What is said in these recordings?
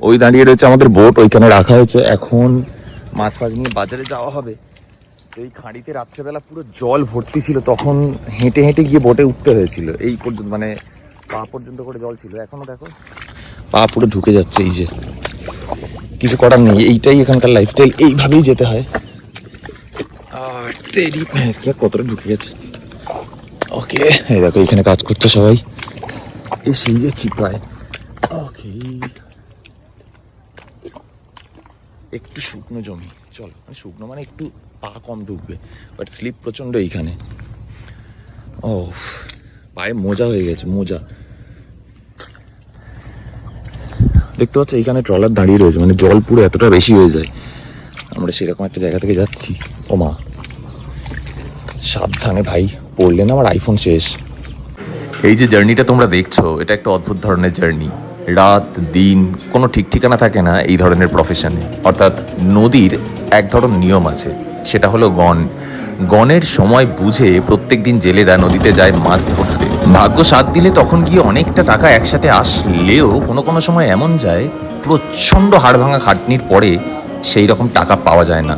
ওই দাঁড়িয়ে রয়েছে আমাদের বোট, ওইখানে রাখা হয়েছে। এখন মাছ ফাছ নিয়ে বাজারে যাওয়া হবে। এই খাঁড়িতে রাত্রেবেলা পুরো জল ভর্তি ছিল, তখন হেঁটে হেঁটে গিয়ে বোটে উঠতে হয়েছিল। এই পর্যন্ত মানে পা পর্যন্ত করে জল ছিল। এখনও দেখো। পা পুরো ঢুকে যাচ্ছে, এই যে। কিছু করার নেই, এইটাই এখানকার লাইফস্টাইল এইভাবেই যেতে হয়। আর কতটা ঢুকে গেছে। ওকে এই দেখো, এখানে কাজ করছে সবাই। এসেই গেছি প্রায়। ওকে একটু শুকনো জমি। চলো মানে শুকনো মানে একটু পা কম ঢুকবে বাট স্লিপ প্রচণ্ড এইখানে। ও পায়ে মোজা হয়ে গেছে, মোজা। দেখতে পাচ্ছ এখানে ট্রলার দাঁড়িয়ে রয়েছে মানে জল পুরো এতটা বেশি হয়ে যায়। আমরা সেরকম একটা জায়গা থেকে যাচ্ছি। ও মা, সাবধানে ভাই, পড়লে না আমার আইফোন শেষ। এই যে জার্নিটা তোমরা দেখছ, এটা একটা অদ্ভুত ধরনের জার্নি রাত, দিন, কোনো ঠিক ঠিকানা থাকে না এই ধরনের প্রফেশনে অর্থাৎ নদীর এক ধরন নিয়ম আছে, সেটা হলো গণ। গণের সময় বুঝে প্রত্যেক দিন জেলেরা নদীতে যায় মাছ ধরতে। ভাগ্য সাথ দিলে তখন গিয়ে অনেকটা টাকা একসাথে আসলেও কোনো কোনো সময় এমন যায়, প্রচণ্ড হাড় ভাঙা খাটনির পরে সেই রকম টাকা পাওয়া যায় না।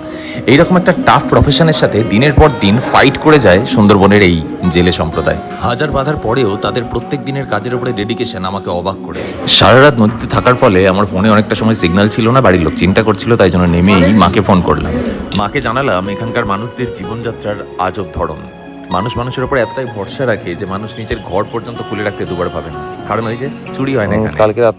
এইরকম একটা টাফ প্রফেশনের সাথে দিনের পর দিন ফাইট করে যায় সুন্দরবনের এই জেলে সম্প্রদায়। হাজার বাধার পরেও তাদের প্রত্যেক দিনের কাজের উপরে ডেডিকেশন আমাকে অবাক করেছে। সারা রাত নদীতে থাকার ফলে আমার ফোনে অনেকটা সময় সিগন্যাল ছিল না বাড়ির লোক চিন্তা করছিল তাই জন্য নেমেই মাকে ফোন করলাম। মাকে জানালাম এখানকার মানুষদের জীবনযাত্রার আজব ধরন। মানুষ মানুষের উপর এতটাই ভরসা রাখে যে মানুষ নিজের ঘর পর্যন্ত খুলে রাখতে দুবার ভাবে না। কারণ ওই যে চুরি হয় না কালকে রাত